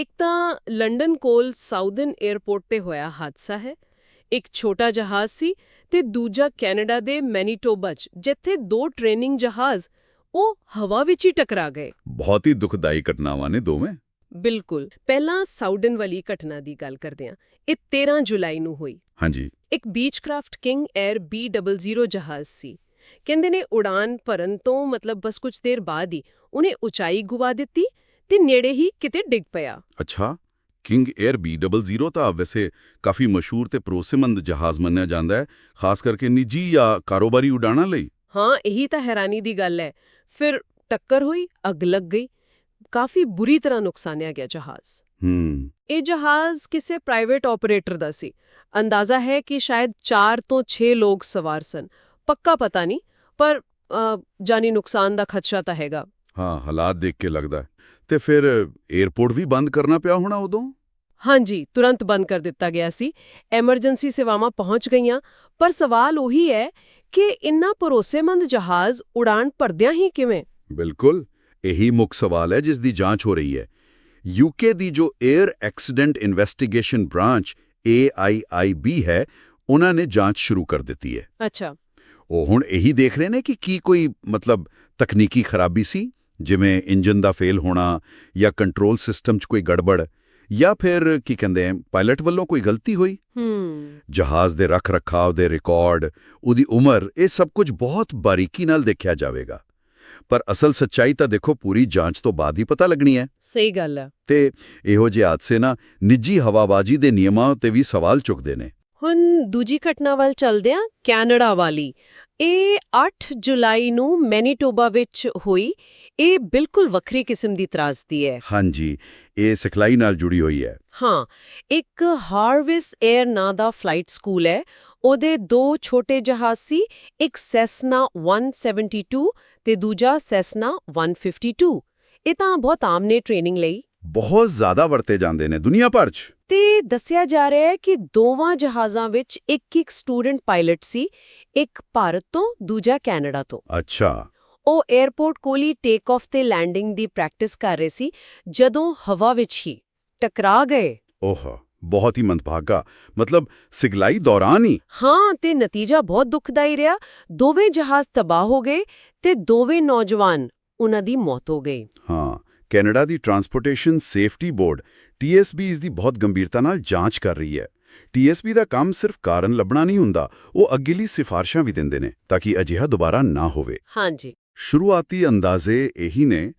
ਇੱਕ ਤਾਂ ਲੰਡਨ ਕੋਲ ਸਾਊਦਰਨ 에ਅਰਪੋਰਟ ਤੇ ਹੋਇਆ ਹਾਦਸਾ ਹੈ। ਇੱਕ ਛੋਟਾ ਜਹਾਜ਼ ਸੀ ਤੇ ਦੂਜਾ ਕੈਨੇਡਾ ਦੇ ਮੈਨੀਟੋਬਾ 'ਚ ਜਿੱਥੇ ਦੋ ਟ੍ਰੇਨਿੰਗ ਜਹਾਜ਼ ਉਹ ਹਵਾ ਵਿੱਚ ਹੀ ਟਕਰਾ ਗਏ। ਬਹੁਤ ਹੀ ਦੁਖਦਾਈ ਘਟਨਾਵਾਂ ਨੇ ਦੋਵੇਂ। ਬਿਲਕੁਲ। ਪਹਿਲਾਂ ਸਾਊਦਰਨ ਵਾਲੀ ਘਟਨਾ ਦੀ ਗੱਲ ਕਰਦੇ ਹਾਂ। ਇਹ 13 ਜੁਲਾਈ ਨੂੰ ਹੋਈ। ਹਾਂਜੀ। ਇੱਕ ਬੀਚਕ੍ਰਾਫਟ ਕਿੰਗ 에ਅਰ B00 ਜਹਾਜ਼ ਸੀ। ਕਹਿੰਦੇ ਨੇ ਉਡਾਨ ਭਰਨ ਤੋਂ ਮਤਲਬ ਬਸ ਕੁਝ ਦੇਰ ਬਾਅਦ ਹੀ ਉਹਨੇ ਉਚਾਈ ਗੁਆ ਦਿੱਤੀ ਤੇ ਨੇੜੇ ਹੀ ਕਿਤੇ ਡਿੱਗ ਪਿਆ। ਅੱਛਾ ਕਿੰਗ 에ਅਰ B00 ਤਾਂ ਵੈਸੇ ਕਾਫੀ ਮਸ਼ਹੂਰ ਤੇ ਭਰੋਸੇਮੰਦ ਜਹਾਜ਼ ਮੰਨਿਆ ਜਾਂਦਾ ਹੈ ਖਾਸ ਕਰਕੇ ਨਿੱਜੀ ਜਾਂ ਕਾਰੋਬਾਰੀ ਉਡਾਣਾਂ ਲਈ? ਹਾਂ ਇਹੀ ਤਾਂ ਹੈਰਾਨੀ ਦੀ ਗੱਲ ਹੈ। ਫਿਰ ਟੱਕਰ ਹੋਈ ਅੱਗ ਲੱਗ ਗਈ। ਕਾਫੀ ਬੁਰੀ ਤਰ੍ਹਾਂ ਨੁਕਸਾਨਿਆ ਗਿਆ ਜਹਾਜ਼। ਹੂੰ। ਇਹ ਜਹਾਜ਼ ਕਿਸੇ ਪ੍ਰਾਈਵੇਟ ਆਪਰੇਟਰ ਦਾ ਸੀ। ਅੰਦਾਜ਼ਾ ਹੈ ਕਿ ਸ਼ਾਇਦ 4 ਤੋਂ 6 ਲੋਕ ਸਵਾਰ ਸਨ। ਪੱਕਾ ਪਤਾ ਨਹੀਂ ਪਰ ਜਾਨੀ ਨੁਕਸਾਨ ਦਾ ਖਦਸ਼ਾ ਤਾਂ ਹੈਗਾ। ਹਾਂ ਹਾਲਾਤ ਦੇਖ ਕੇ ਲੱਗਦਾ। ਤੇ ਫਿਰ 에ਅਰਪੋਰਟ ਵੀ ਬੰਦ ਕਰਨਾ ਪਿਆ ਹੋਣਾ ਉਦੋਂ? ਹਾਂਜੀ ਤੁਰੰਤ ਬੰਦ ਕਰ ਦਿੱਤਾ ਗਿਆ ਸੀ। ਐਮਰਜੈਂਸੀ ਸੇਵਾਵਾਂ ਪਹੁੰਚ ਗਈਆਂ ਪਰ ਸਵਾਲ ਉਹੀ ਹੈ ਕਿ ਇੰਨਾ ਭਰੋਸੇਮੰਦ ਜਹਾਜ਼ ਉਡਾਨ ਭਰਦਿਆਂ ਹੀ ਕਿਵੇਂ? ਬਿਲਕੁਲ ਇਹੀ ਮੁੱਖ ਸਵਾਲ ਹੈ ਜਿਸ ਦੀ ਜਾਂਚ ਹੋ ਰਹੀ ਹੈ। ਯੂਕੇ ਦੀ ਜੋ air accident investigation branch AIIB ਹੈ ਉਹਨਾਂ ਨੇ ਜਾਂਚ ਸ਼ੁਰੂ ਕਰ ਦਿੱਤੀ ਹੈ। ਅੱਛਾ। ਉਹ ਹੁਣ ਇਹੀ ਦੇਖ ਰਹੇ ਨੇ ਕਿ ਕੀ ਕੋਈ ਮਤਲਬ ਤਕਨੀਕੀ ਖਰਾਬੀ ਸੀ? ਜਿਵੇਂ ਇੰਜਨ ਦਾ ਫੇਲ ਹੋਣਾ ਜਾਂ ਕੰਟਰੋਲ ਸਿਸਟਮ 'ਚ ਕੋਈ ਗੜਬੜ ਜਾਂ ਫਿਰ ਕੀ ਕਹਿੰਦੇ ਆ ਪਾਇਲਟ ਵੱਲੋਂ ਕੋਈ ਗਲਤੀ ਹੋਈ? ਜਹਾਜ਼ ਦੇ ਰੱਖ ਰਖਾਵ ਦੇ ਰਿਕਾਰਡ ਉਹਦੀ ਉਮਰ ਇਹ ਸਭ ਕੁਝ ਬਹੁਤ ਬਾਰੀਕੀ ਨਾਲ ਦੇਖਿਆ ਜਾਵੇਗਾ। ਪਰ ਅਸਲ ਸੱਚਾਈ ਤਾਂ ਦੇਖੋ ਪੂਰੀ ਜਾਂਚ ਤੋਂ ਬਾਅਦ ਹੀ ਪਤਾ ਲੱਗਣੀ ਹੈ। ਸਹੀ ਗੱਲ ਹੈ ਤੇ ਇਹੋ ਜਿਹੇ ਹਾਦਸੇ ਨਾ ਨਿੱਜੀ ਹਵਾਬਾਜ਼ੀ ਦੇ ਨਿਯਮਾਂ ਤੇ ਵੀ ਸਵਾਲ ਚੁੱਕਦੇ ਨੇ। ਹੁਣ ਦੂਜੀ ਘਟਨਾ ਵੱਲ ਚੱਲਦੇ ਹਾਂ ਕੈਨੇਡਾ ਵਾਲੀ ਇਹ 8 ਜੁਲਾਈ ਨੂੰ ਮੈਨੀਟੋਬਾ ਵਿੱਚ ਹੋਈ ਇਹ ਬਿਲਕੁਲ ਵੱਖਰੀ ਕਿਸਮ ਦੀ ਤਰਾਸਦੀ ਹੈ। ਹਾਂਜੀ ਇਹ ਸਿਖਲਾਈ ਨਾਲ ਜੁੜੀ ਹੋਈ ਹੈ। ਹਾਂ ਇੱਕ ਹਾਰਵਿਸ 에ਅਰ ਨਾਂ ਦਾ ਫਲਾਈਟ ਸਕੂਲ ਹੈ ਉਹਦੇ ਦੋ ਛੋਟੇ ਜਹਾਜ਼ ਸੀ ਇੱਕ ਸੈਸਨਾ 172 ਤੇ ਦੂਜਾ ਸੈਸਨਾ 152 ਇਹ ਤਾਂ ਬਹੁਤ ਆਮ ਨੇ ਟ੍ਰੇਨਿੰਗ ਲਈ। ਬਹੁਤ ਜ਼ਿਆਦਾ ਵਰਤੇ ਜਾਂਦੇ ਨੇ ਦੁਨੀਆ ਭਰ 'ਚ। ਤੇ ਦੱਸਿਆ ਜਾ ਰਿਹਾ ਹੈ ਕਿ ਦੋਵਾਂ ਜਹਾਜ਼ਾਂ ਵਿੱਚ ਇੱਕ ਇੱਕ ਸਟੂਡੈਂਟ ਪਾਇਲਟ ਸੀ ਇੱਕ ਭਾਰਤ ਤੋਂ ਦੂਜਾ ਕੈਨੇਡਾ ਤੋਂ। ਅੱਛਾ। ਉਹ 에ਅਰਪੋਰਟ ਕੋਲ ਹੀ ਟੇਕ ਆਫ ਤੇ ਲੈਂਡਿੰਗ ਦੀ ਪ੍ਰੈਕਟਿਸ ਕਰ ਰਹੇ ਸੀ ਜਦੋਂ ਹਵਾ ਵਿੱਚ ਹੀ ਟਕਰਾ ਗਏ। ਓਹ ਬਹੁਤ ਹੀ ਮੰਦਭਾਗਾ। ਮਤਲਬ ਸਿਖਲਾਈ ਦੌਰਾਨ ਹੀ। ਹਾਂ ਤੇ ਨਤੀਜਾ ਬਹੁਤ ਦੁਖਦਾਈ ਰਿਹਾ। ਦੋਵੇਂ ਜਹਾਜ਼ ਤਬਾਹ ਹੋ ਗਏ ਤੇ ਦੋਵੇਂ ਨੌਜਵਾਨ ਉਹਨਾਂ ਦੀ ਮੌਤ ਹੋ ਗਈ ਹਾਂ ਕੈਨੇਡਾ ਦੀ ਟਰਾਂਸਪੋਰਟੇਸ਼ਨ ਸੇਫਟੀ ਬੋਰਡ TSB ਇਸ ਦੀ ਬਹੁਤ ਗੰਭੀਰਤਾ ਨਾਲ ਜਾਂਚ ਕਰ ਰਹੀ ਹੈ। TSB ਦਾ ਕੰਮ ਸਿਰਫ ਕਾਰਨ ਲੱਭਣਾ ਨਹੀਂ ਹੁੰਦਾ ਉਹ ਅੱਗੇਲੀ ਸਿਫਾਰਸ਼ਾਂ ਵੀ ਦਿੰਦੇ ਨੇ ਤਾਂ ਕਿ ਅਜਿਹਾ ਦੁਬਾਰਾ ਨਾ ਹੋਵੇ। ਹਾਂਜੀ। ਸ਼ੁਰੂਆਤੀ ਅੰਦਾਜ਼ੇ ਇਹੀ ਨੇ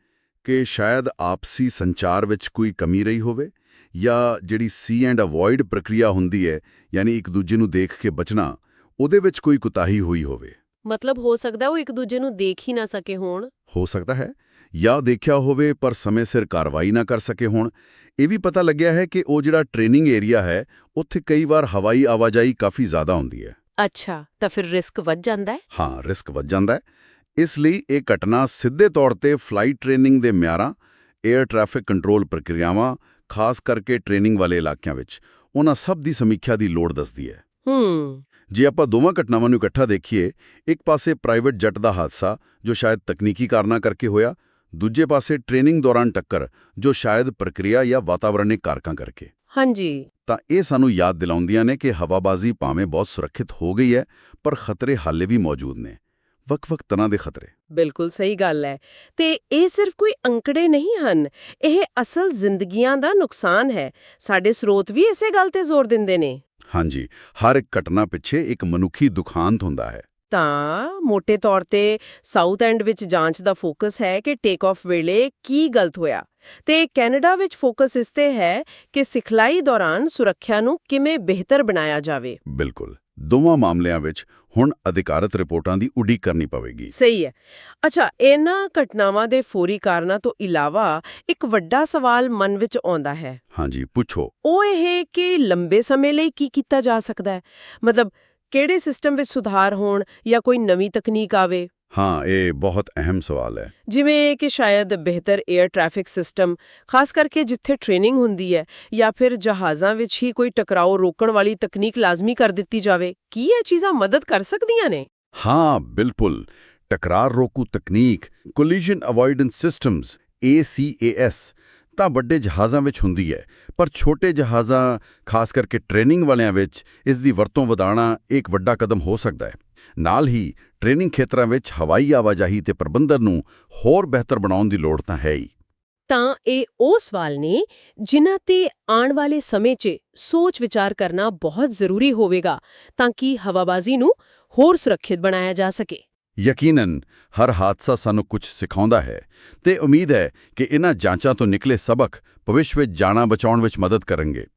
ਕਿ ਸ਼ਾਇਦ ਆਪਸੀ ਸੰਚਾਰ ਵਿੱਚ ਕੋਈ ਕਮੀ ਰਹੀ ਹੋਵੇ ਜਾਂ ਜਿਹੜੀ ਸੀ ਐਂਡ ਅਵੋਇਡ ਪ੍ਰਕਿਰਿਆ ਹੁੰਦੀ ਹੈ ਯਾਨੀ ਇੱਕ ਦੂਜੇ ਨੂੰ ਦੇਖ ਕੇ ਬਚਣਾ ਉਹਦੇ ਵਿੱਚ ਕੋਈ ਕੁਤਾਹੀ ਹੋਈ ਹੋਵੇ। ਮਤਲਬ ਹੋ ਸਕਦਾ ਉਹ ਇੱਕ ਦੂਜੇ ਨੂੰ ਦੇਖ ਹੀ ਨਾ ਸਕੇ ਹੋਣ। ਹੋ ਸਕਦਾ ਹੈ। ਜਾਂ ਦੇਖਿਆ ਹੋਵੇ ਪਰ ਸਮੇਂ ਸਿਰ ਕਾਰਵਾਈ ਨਾ ਕਰ ਸਕੇ ਹੋਣ ਇਹ ਵੀ ਪਤਾ ਲੱਗਿਆ ਹੈ ਕਿ ਉਹ ਜਿਹੜਾ ਟ੍ਰੇਨਿੰਗ ਏਰੀਆ ਹੈ ਉੱਥੇ ਕਈ ਵਾਰ ਹਵਾਈ ਆਵਾਜਾਈ ਕਾਫੀ ਜ਼ਿਆਦਾ ਹੁੰਦੀ ਹੈ। ਅੱਛਾ ਤਾਂ ਫਿਰ ਰਿਸਕ ਵੱਧ ਜਾਂਦਾ ਹੈ? ਹਾਂ ਰਿਸਕ ਵੱਧ ਜਾਂਦਾ ਹੈ। ਇਸ ਲਈ ਇਹ ਘਟਨਾ ਸਿੱਧੇ ਤੌਰ ਤੇ ਫਲਾਈਟ ਟ੍ਰੇਨਿੰਗ ਦੇ ਮਿਆਰਾਂ 에ਅਰ ਟ੍ਰੈਫਿਕ ਕੰਟਰੋਲ ਪ੍ਰਕਿਰਿਆਵਾਂ ਖਾਸ ਕਰਕੇ ਟ੍ਰੇਨਿੰਗ ਵਾਲੇ ਇਲਾਕਿਆਂ ਵਿੱਚ ਉਹਨਾਂ ਸਭ ਦੀ ਸਮੀਖਿਆ ਦੀ ਲੋੜ ਦੱਸਦੀ ਹੈ। ਹੂੰ। ਜੇ ਆਪਾਂ ਦੋਵਾਂ ਘਟਨਾਵਾਂ ਨੂੰ ਇਕੱਠਾ ਦੇਖੀਏ ਇੱਕ ਪਾਸੇ ਪ੍ਰਾਈਵੇਟ ਜੱਟ ਦਾ ਹਾਦਸਾ ਜੋ ਸ਼ਾਇਦ ਤਕਨੀਕੀ ਕਾਰਨਾਂ ਕਰਕੇ ਹੋਇਆ ਦੂਜੇ ਪਾਸੇ ਟ੍ਰੇਨਿੰਗ ਦੌਰਾਨ ਟੱਕਰ ਜੋ ਸ਼ਾਇਦ ਪ੍ਰਕਿਰਿਆ ਜਾਂ ਵਾਤਾਵਰਣਿਕ ਕਾਰਕਾਂ ਕਰਕੇ। ਹਾਂਜੀ। ਤਾਂ ਇਹ ਸਾਨੂੰ ਯਾਦ ਦਿਲਾਉਂਦੀਆਂ ਨੇ ਕਿ ਹਵਾਬਾਜ਼ੀ ਭਾਵੇਂ ਬਹੁਤ ਸੁਰੱਖਿਅਤ ਹੋ ਗਈ ਹੈ ਪਰ ਖਤਰੇ ਹਾਲੇ ਵੀ ਮੌਜੂਦ ਨੇ। ਵੱਖ-ਵੱਖ ਤਰ੍ਹਾਂ ਦੇ ਖਤਰੇ। ਬਿਲਕੁਲ ਸਹੀ ਗੱਲ ਹੈ। ਤੇ ਇਹ ਸਿਰਫ ਕੋਈ ਅੰਕੜੇ ਨਹੀਂ ਹਨ। ਇਹ ਅਸਲ ਜ਼ਿੰਦਗੀਆਂ ਦਾ ਨੁਕਸਾਨ ਹੈ। ਸਾਡੇ ਸਰੋਤ ਵੀ ਇਸੇ ਗੱਲ ਤੇ ਜ਼ੋਰ ਦਿੰਦੇ ਨੇ। ਹਾਂਜੀ। ਹਰ ਇੱਕ ਘਟਨਾ ਪਿੱਛੇ ਇੱਕ ਮਨੁੱਖੀ ਦੁਖਾਂਤ ਹੁੰਦਾ ਹੈ। ਤਾਂ ਮੋٹے ਤੌਰ ਤੇ ਸਾਊਥ ਐਂਡ ਵਿੱਚ ਜਾਂਚ ਦਾ ਫੋਕਸ ਹੈ ਕਿ ਟੇਕ ਆਫ ਵੇਲੇ ਕੀ ਗਲਤ ਹੋਇਆ। ਤੇ ਕੈਨੇਡਾ ਵਿੱਚ ਫੋਕਸ ਇਸ ਤੇ ਹੈ ਕਿ ਸਿਖਲਾਈ ਦੌਰਾਨ ਸੁਰੱਖਿਆ ਨੂੰ ਕਿਵੇਂ ਬਿਹਤਰ ਬਣਾਇਆ ਜਾਵੇ। ਬਿਲਕੁਲ। ਦੋਵਾਂ ਮਾਮਲਿਆਂ ਵਿੱਚ ਹੁਣ ਅਧਿਕਾਰਤ ਰਿਪੋਰਟਾਂ ਦੀ ਉਡੀਕ ਕਰਨੀ ਪਵੇਗੀ। ਸਹੀ ਹੈ। ਅੱਛਾ ਇਹਨਾਂ ਘਟਨਾਵਾਂ ਦੇ ਫੌਰੀ ਕਾਰਨਾਂ ਤੋਂ ਇਲਾਵਾ ਇੱਕ ਵੱਡਾ ਸਵਾਲ ਮਨ ਵਿੱਚ ਆਉਂਦਾ ਹੈ। ਹਾਂਜੀ ਪੁੱਛੋ। ਉਹ ਇਹ ਕਿ ਲੰਬੇ ਸਮੇਂ ਲਈ ਕੀ ਕੀਤਾ ਜਾ ਸਕਦਾ ਹੈ? ਮਤਲਬ ਕਿਹੜੇ ਸਿਸਟਮ ਵਿੱਚ ਸੁਧਾਰ ਹੋਣ ਜਾਂ ਕੋਈ ਨਵੀਂ ਤਕਨੀਕ ਆਵੇ? ਹਾਂ ਇਹ ਬਹੁਤ ਅਹਿਮ ਸਵਾਲ ਹੈ। ਜਿਵੇਂ ਕਿ ਸ਼ਾਇਦ ਬਿਹਤਰ 에ਅਰ ਟ੍ਰੈਫਿਕ ਸਿਸਟਮ ਖਾਸ ਕਰਕੇ ਜਿੱਥੇ ਟ੍ਰੇਨਿੰਗ ਹੁੰਦੀ ਹੈ ਜਾਂ ਫਿਰ ਜਹਾਜ਼ਾਂ ਵਿੱਚ ਹੀ ਕੋਈ ਟਕਰਾਓ ਰੋਕਣ ਵਾਲੀ ਤਕਨੀਕ ਲਾਜ਼ਮੀ ਕਰ ਦਿੱਤੀ ਜਾਵੇ ਕੀ ਇਹ ਚੀਜ਼ਾਂ ਮਦਦ ਕਰ ਸਕਦੀਆਂ ਨੇ? ਹਾਂ ਬਿਲਕੁਲ। ਟਕਰਾਰ ਰੋਕੂ ਤਕਨੀਕ ਕੋਲੀਜਨ ਅਵੋਇਡੈਂਸ ਸਿਸਟਮਸ ACAS ਤਾਂ ਵੱਡੇ ਜਹਾਜ਼ਾਂ ਵਿੱਚ ਹੁੰਦੀ ਹੈ, ਪਰ ਛੋਟੇ ਜਹਾਜ਼ਾਂ, ਖਾਸ ਕਰਕੇ ਟ੍ਰੇਨਿੰਗ ਵਾਲਿਆਂ ਵਿੱਚ, ਇਸ ਦੀ ਵਰਤੋਂ ਵਧਾਉਣਾ ਇੱਕ ਵੱਡਾ ਕਦਮ ਹੋ ਸਕਦਾ ਹੈ। ਨਾਲ ਹੀ, ਟ੍ਰੇਨਿੰਗ ਖੇਤਰਾਂ ਵਿੱਚ ਹਵਾਈ ਆਵਾਜਾਈ ਤੇ ਪ੍ਰਬੰਧਨ ਨੂੰ ਹੋਰ ਬਿਹਤਰ ਬਣਾਉਣ ਦੀ ਲੋੜ ਤਾਂ ਹੈ ਹੀ। ਤਾਂ ਇਹ ਉਹ ਸਵਾਲ ਨੇ ਜਿਨ੍ਹਾਂ ਤੇ ਆਉਣ ਵਾਲੇ ਸਮੇਂ 'ਚ ਸੋਚ ਵਿਚਾਰ ਕਰਨਾ ਬਹੁਤ ਜ਼ਰੂਰੀ ਹੋਵੇਗਾ ਤਾਂ ਕਿ ਹਵਾਬਾਜ਼ੀ ਨੂੰ ਹੋਰ ਸੁਰੱਖਿਅਤ ਬਣਾਇਆ ਜਾ ਸਕੇ। ਯਕੀਨਨ, ਹਰ ਹਾਦਸਾ ਸਾਨੂੰ ਕੁਝ ਸਿਖਾਉਂਦਾ ਹੈ ਤੇ ਉਮੀਦ ਹੈ ਕਿ ਇਹਨਾਂ ਜਾਂਚਾਂ ਤੋਂ ਨਿਕਲੇ ਸਬਕ ਭਵਿੱਖ ਵਿੱਚ ਜਾਣਾ ਬਚਾਉਣ ਵਿੱਚ ਮਦਦ ਕਰਨਗੇ।